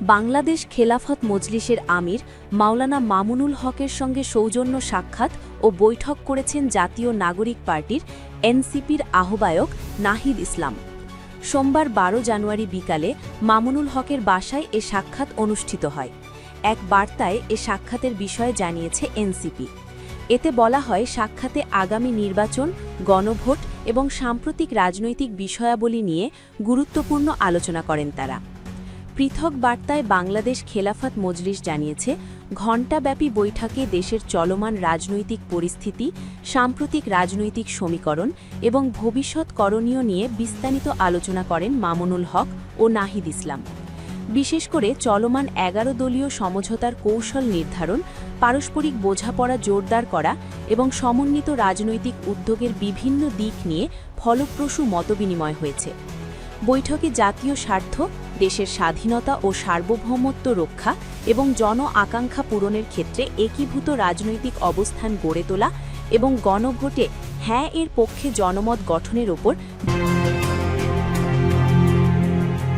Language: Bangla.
বাংলাদেশ খেলাফত মজলিসের আমির মাওলানা মামুনুল হকের সঙ্গে সৌজন্য সাক্ষাৎ ও বৈঠক করেছেন জাতীয় নাগরিক পার্টির এনসিপির আহ্বায়ক নাহিদ ইসলাম। সোমবার বারো জানুয়ারি বিকালে মামুনুল হকের বাসায় এ সাক্ষাৎ অনুষ্ঠিত হয়। এক বার্তায় এ সাক্ষাতের বিষয়ে জানিয়েছে এনসিপি। এতে বলা হয়, সাক্ষাতে আগামী নির্বাচন, গণভোট এবং সাম্প্রতিক রাজনৈতিক বিষয়াবলী নিয়ে গুরুত্বপূর্ণ আলোচনা করেন তারা। পৃথক বার্তায় বাংলাদেশ খেলাফত মজলিস জানিয়েছে, ঘণ্টাব্যাপী বৈঠকে দেশের চলমান রাজনৈতিক পরিস্থিতি, সাম্প্রতিক রাজনৈতিক সমীকরণ এবং ভবিষ্যৎ করণীয় নিয়ে বিস্তারিত আলোচনা করেন মামুনুল হক ও নাহিদ ইসলাম। বিশেষ করে চলমান এগারো দলীয় সমঝোতার কৌশল নির্ধারণ, পারস্পরিক বোঝাপড়া জোরদার করা এবং সমন্বিত রাজনৈতিক উদ্যোগের বিভিন্ন দিক নিয়ে ফলপ্রসূ মতবিনিময় হয়েছে। বৈঠকে জাতীয় স্বার্থ, দেশের স্বাধীনতা ও সার্বভৌমত্ব রক্ষা এবং জন আকাঙ্ক্ষা পূরণের ক্ষেত্রে একীভূত রাজনৈতিক অবস্থান গড়ে তোলা এবং গণভোটে হ্যাঁ এর পক্ষে জনমত গঠনের ওপর